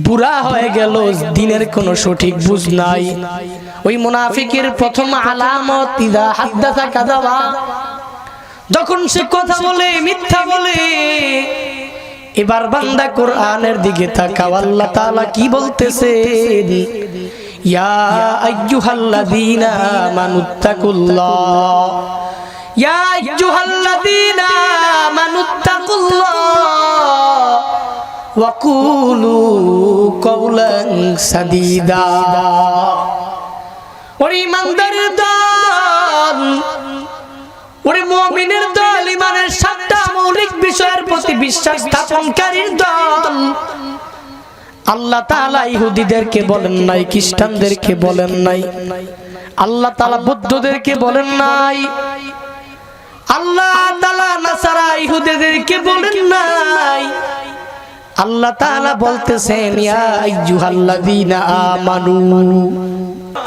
বুড়া হয়ে গেল, দিনের কোনো সঠিক বুঝ নাই। ওই মুনাফিকের প্রথম আলামত, ইদা হাদ্দাসা যখন সে কথা বলে, মিথ্যা বলে, এবার বান্দা কোরআনের দিকে তাকাও, আল্লাহ তাআলা কি বলতেছেন? ইয়া ইয়া আইয়ুহাল্লাযীনা ওয়াকুলু কওলান সাদীদা। ওরে ইমানদারের দল, ওরে মুমিনের দল, ইমানের সাতটা মৌলিক বিষয়ের প্রতি বিশ্বাস স্থাপনকারীর দল। আল্লাহ তাআলা ইহুদিদেরকে বলেন নাই, খ্রিস্টানদেরকে বলেন নাই, আল্লাহ তাআলা বৌদ্ধদেরকে বলেন নাই, আল্লাহ তাআলা নাসারা ইহুদিদেরকে বলেন নাই। আল্লাহ তাআলা বলতেছেন ইয়া আইয়ুহাল্লাযীনা আমানু।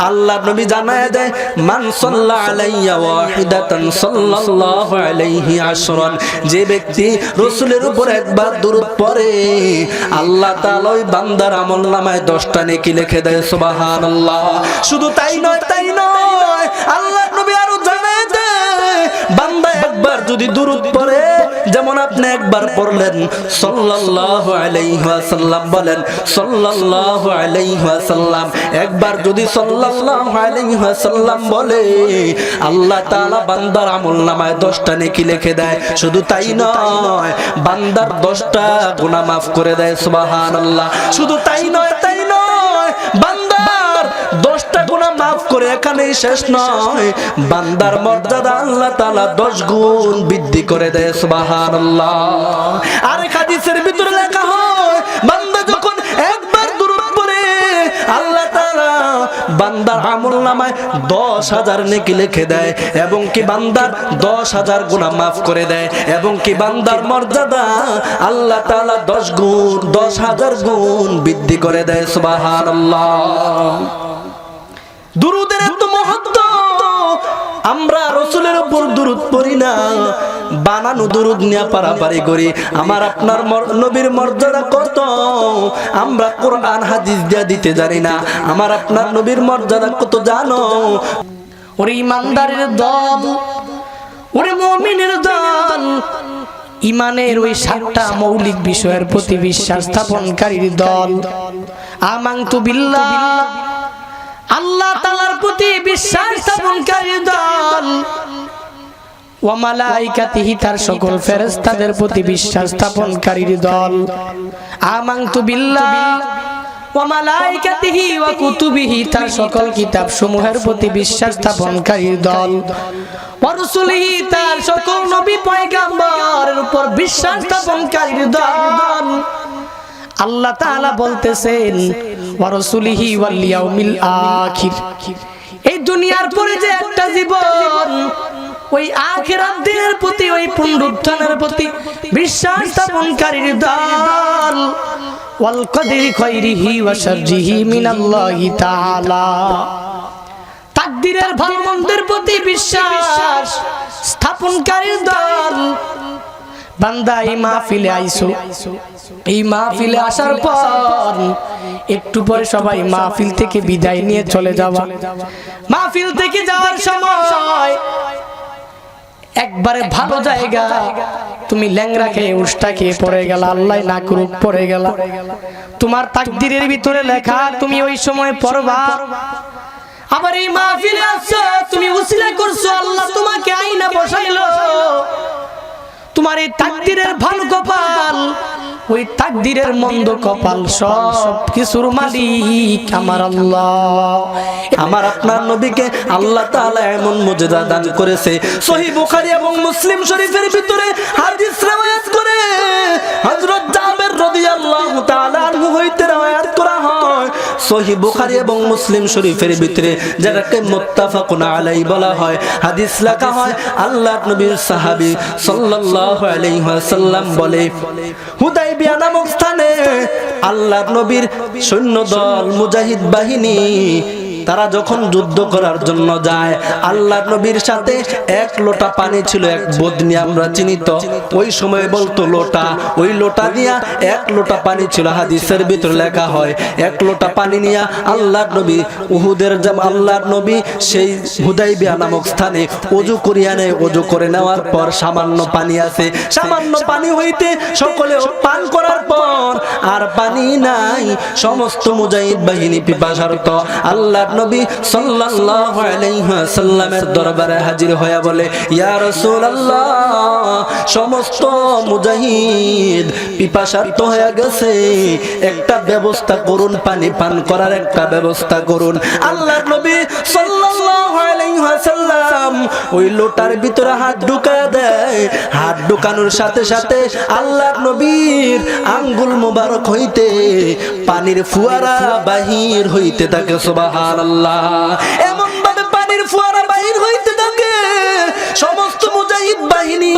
আল্লাহ নবী জানায় দেয় মান সাল্লা আলাইয়া ওয়াহিদাতান সাল্লাল্লাহু আলাইহি আশরান। যে ব্যক্তি রাসূলের উপর একবার দরুদ পড়ে আল্লাহ তাআলা ওই বান্দার আমলনামায় 10টা নেকি লিখে দেয় সুবহানাল্লাহ। শুধু তাই নয় তাই নয় আল্লাহ নবী আরও জানায় দেয় বান্দা একবার যদি দরুদ পড়ে, যেমন আপনি একবার পড়লেন, সাল্লাল্লাহু আলাইহি ওয়াসাল্লাম বলেন, সাল্লাল্লাহু আলাইহি ওয়াসাল্লাম, একবার যদি সাল্লাল্লাহু আলাইহি ওয়াসাল্লাম বলে, আল্লাহ তাআলা বান্দার আমলনামায় 10টা নেকি লিখে দেয়। শুধু তাই নয়, বান্দার 10টা গুনাহ মাফ করে দেয়, সুবহানাল্লাহ। শুধু তাই নয় করে এখানেই শেষ নয়। বান্দার মর্যাদা আল্লাহ তাআলা 10 গুণ বৃদ্ধি করে দেয়, সুবহানাল্লাহ। আরেক হাদিসের ভিতরে লেখা হয়, বান্দা যখন একবার দুরূদ পড়ে, আল্লাহ তাআলা বান্দার আমল নামায় দশ হাজার নেকি লিখে দেয়, এবং কি বান্দার দশ হাজার গুণা মাফ করে দেয়, এবং কি বান্দার মর্যাদা আল্লাহ তাআলা দশ গুণ, দশ হাজার গুণ বৃদ্ধি করে দেয়, সুবহানাল্লাহ। দুরুদের এত মহত্ব। আমরা রসুলের উপর দুরুদ পড়ি না। বানানো দুরুদ নিয়ে পারাপারি করি। আমার আপনার নবীর মর্যাদা কত? আমরা কোরআন, হাদিস দিয়া দিতে জানি না। আমার আপনার নবীর মর্যাদা কত জানো? ওরে ইমানদারের দল, ওরে মুমিনের দল, ইমানের ওই সাতটা মৌলিক বিষয়ের প্রতি বিশ্বাস স্থাপনকারীর দল। আমাংতু বিল্লাহ আল্লাহ তাআলার প্রতি বিশ্বাস স্থাপনকারীর দল ওয়ামালাইকাতিহি তার সকল বিশ্বাস দল। কুতুবিহি তার সকল কিতাব প্রতি বিশ্বাস স্থাপনকারীর দল তার সকল নবী বিশ্বাস স্থাপনকারীর দল। আল্লাহ তাআলা বলতেছেন ওয়া রাসূলিহি ওয়াল ইয়াউমিল আখির। এই দুনিয়ার পরে যে একটা জীবন ওই আখিরাত দিনের প্রতি ওই পুনরুত্থানের প্রতি বিশ্বাস স্থাপনকারীর দল। ওয়াল কদরি খাইরিহি ওয়া শাররিহি মিনাল্লাহি তাআলা। তাকদীরের ভালো মন্দের প্রতি বিশ্বাস স্থাপনকারীর দল। বান্দা এই মাহফিলে আইসো। এই মাহফিলে আসার পর একটু পরে সবাই মাহফিল থেকে বিদায় নিয়ে চলে যাওয়া। মাহফিল থেকে যাওয়ার সময় একবারে ভালো জায়গা। তুমি ল্যাংরা খেয়ে উষ্টা খেয়ে পড়ে গেল আল্লাহ না করুক পড়ে গেল। তোমার তাকদিরের ভিতরে লেখা তুমি ওই সময় পড়বা। আবার এই মাহফিলে আসছো তুমি উসিলা করছ আল্লাহ তোমাকে আইনা বসাইলো। তোমার এই তাকদিরের ভালো কপাল ওই তাকদিরের মন্দ কপাল সব কিছুর মালিক আমার আল্লাহ। আমার আপনার নবীকে আল্লাহ তাআলা এমন মুজদা দান করেছে। সহিহ বুখারী এবং মুসলিম শরীফের ভিতরে হাদিস রওয়ায়াত করে হযরত জাবের রাদিয়াল্লাহু তাআলা আনহু হইতে রওয়ায়াত করা হয়। সহিহ বুখারী এবং মুসলিম শরীফের ভিতরে যেটাকে মুত্তাফাকুন আলাই বলা হয়। হাদিস লেখা হয়, আল্লাহর নবীর সাহাবী সাল্লাল্লাহু আলাইহি ওয়াসাল্লাম বলে হুদাইবিয়া নামক স্থানে আল্লাহর নবীর সৈন্য দল মুজাহিদ বাহিনী তারা যখন যুদ্ধ করার জন্য যায়, আল্লাহ নবীর সাথে এক লোটা পানি ছিল, এক বদনি আমরা চিনিত। ওই সময় বলতো লোটা, ওই লোটা দিয়া এক লোটা পানি ছিল, হাদিসের ভিতর লেখা হয়, এক লোটা পানি নিয়া আল্লাহ নবী উহুদের যেমন আল্লাহর নবী সেই হুদাইবিয়া নামক স্থানে অজু করিয়া নেয়। অজু করে নেওয়ার পর সামান্য পানি আছে। সামান্য পানি হইতে সকলে পান করার পর আর পানি নাই। সমস্ত মুজাহিদ বাহিনী পিপাসার্ত। আল্লাহর নবী সাল্লাল্লাহু আলাইহি ওয়াসাল্লামের দরবারে হাজির হয়ে বলে, ইয়া রাসূলুল্লাহ, সমস্ত মুজাহিদ পিপাসার্ত হয়ে গেছে। একটা ব্যবস্থা করুন, পানি পান করার একটা ব্যবস্থা করুন। আল্লাহর নবী সাল্লাল্লাহু ওই লোটার ভিতরে হাত ঢুকা দেয়। হাত ঢুকানোর সাথে সাথে আল্লাহ নবীর আঙ্গুল মোবারক হইতে পানির ফুয়ারা বাহির হইতে থাকে, সুবহানাল্লাহ। এমন ভাবে পানির ফুয়ারা মুজাহিদ বাহিনী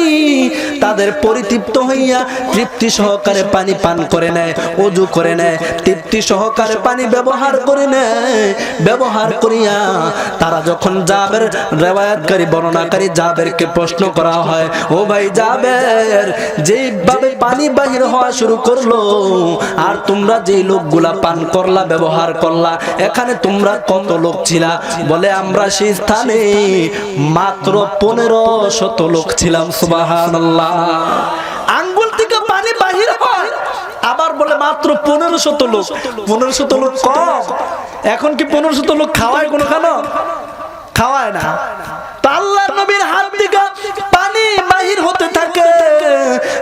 তাদের পরিতৃপ্ত হইয়া তৃপ্তি সহকারে পানি পান করে নেয়, অজু করে নেয়, তৃপ্তি সহকারে পানি ব্যবহার করে নেয়, ব্যবহার করিয়া তারা যখন জাবের রেওয়ায়াতকারী, বর্ণনাকারী জাবেরকে প্রশ্ন করা হয়, ও ভাই জাবের, যেইভাবে পানি বাহির হওয়া শুরু করল, আর তোমরা যেই লোকগুলা পান করলা, ব্যবহার করলা, এখানে তোমরা কত লোক ছিলা? বলে, আমরা সেই স্থানে মাত্র পনেরো শত লোক ছিলাম সুবাহান আঙ্গুল থেকে পানি বাহির হয়। আবার বলে মাত্র পনেরো শত লোক। পনেরো শত লোক কম। এখন কি পনেরো শত লোক খাওয়ায় কোনো খানো? খাওয়ায় না। তা আল্লাহর নবীর হাত থেকে পানি বাহির হতে থাকে।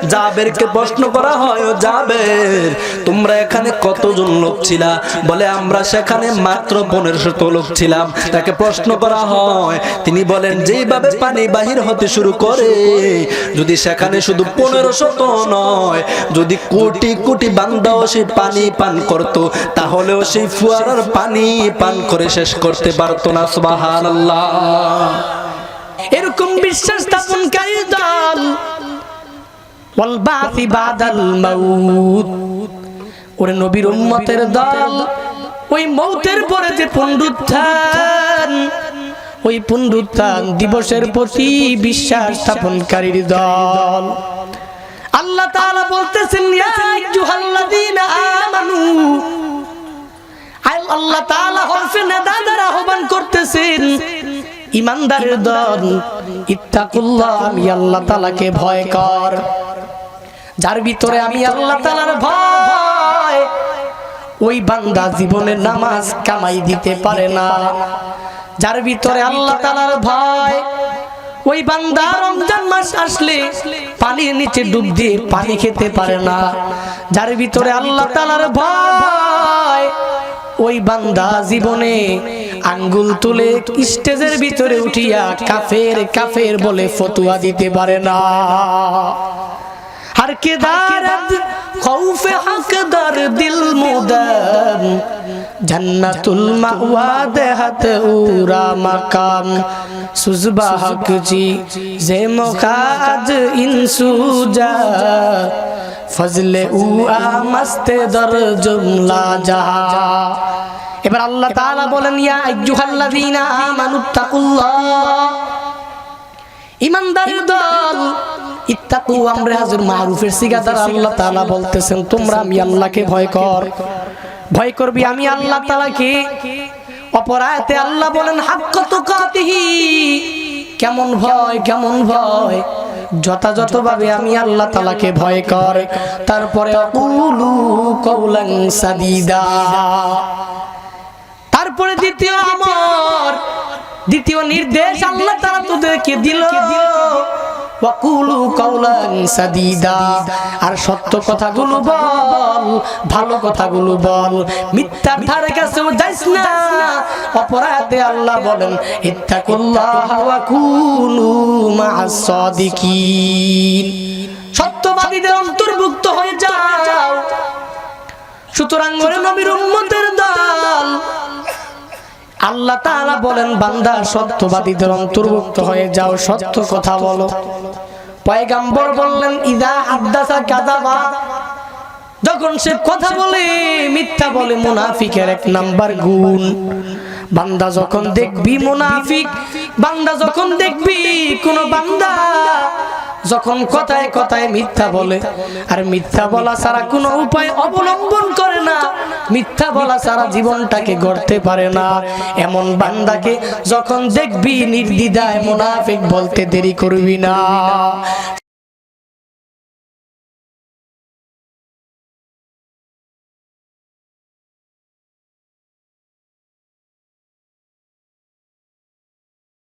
জাবেরকে প্রশ্ন করা হয়, ও জাবের, তোমরা এখানে কতজন লোক ছিলা? বলে, আমরা সেখানে মাত্র পনেরো শত লোক ছিলাম। তাকে প্রশ্ন করা হয়, তিনি বলেন, যেইভাবে পানি বাহির হতে শুরু করে, যদি সেখানে শুধু পনেরো শত নয়, যদি কোটি কোটি বান্দাও সেই পানি পান করত, তাহলেও সেই ফুয়ারার পানি পান করে শেষ করতে পারতো না। সুবহানাল্লাহ। এরকম বিশ্বাস স্থাপনকারী দল। ওয়াল বাসি বাদাল মাউত। ওরে নবীর উম্মতের দল। ওই মৌতের পরে যে পুনরুত্থান, ওই পুনরুত্থান দিবসের প্রতি বিশ্বাস স্থাপনকারীর দল। আল্লাহ তাআলা বলতেছেন, ইয়া আইয়ুহাল্লাযীনা আমানু। আল- আল্লাহ তাআলা হরফে নেদা দ্বারা আহ্বান করতেছেন ইমানদারের দল, ইত্তাকুল্লাহ, আমি আল্লাহ তাআলাকে ভয় কর। যার ভিতরে আমি আল্লাহ তাআলার ভয়, ওই বান্দা জীবনে নামাজ কামাই দিতে পারে না। যার ভিতরে আল্লাহ তাআলার ভয়, ওই বান্দা রমজান মাস আসলে পানির নিচে ডুব দিয়ে পানি খেতে পারে না। যার ভিতরে আল্লাহ তাআলার ভয়, ওই বান্দা জীবনে আঙ্গুল তুলে স্টেজের ভিতরে উঠিয়া কাফের কাফের বলে ফতুয়া দিতে পারে না। দিল উরা মাকাম। সুজবা হক জি জে ফজলে উআ মস্তে দর জুমলা জাহা এবার আল্লাহ তাআলা বলেন ইয়া আইয়ুহাল্লাযীনা আমানুত্তাকুল্লাহ ইমানদারের দল ইত্তাকু আমরে হাজুর মারুফের সিগা দ্বারা আল্লাহ তাআলা বলতেছেন তোমরা আমি আল্লাহকে ভয় কর। ভয় করবি আমি আল্লাহ তাআলাকে। অপরায়তে আল্লাহ বলেন হাক্ক তুকাতিহি কেমন ভয় কেমন ভয়। যথাযথভাবে আমি আল্লাহ তালাকে ভয় কর। তারপরে অকুলু কৌলাং সাদিদা। তারপরে দ্বিতীয় আমর। দ্বিতীয় নির্দেশ আল্লাহ তারা তোদেরকে দিল। আর সত্য কথাগুলো বল, ভালো কথাগুলো বল। মিথ্যার ধারে কাছে না। অপরাধে আল্লাহ বলেন সত্যবাদীদের অন্তর্ভুক্ত হয়ে যাও। সুতরাং নবীর উম্মতের দল আল্লাহ তাআলা বলেন, বান্দা, সত্যবাদীদের অন্তর্ভুক্ত হয়ে যাও, সত্য কথা বলো। পয়গাম্বর বললেন, ইদা হাদ্দাসা কাযাবা। যখন সে কথা বলে, মিথ্যা বলে, মুনাফিকের এক নাম্বার গুণ। বান্দা যখন দেখবি মুনাফিক, বান্দা যখন দেখবি কোন বান্দা যখন কথায় কথায় মিথ্যা বলে, আর মিথ্যা বলা ছাড়া কোনো উপায় অবলম্বন করে না। মিথ্যা বলা ছাড়া জীবনটাকে গড়তে পারে না। এমন বান্দাকে যখন দেখবি নির্দিদায় মোনাফিক বলতে দেরি করবি না।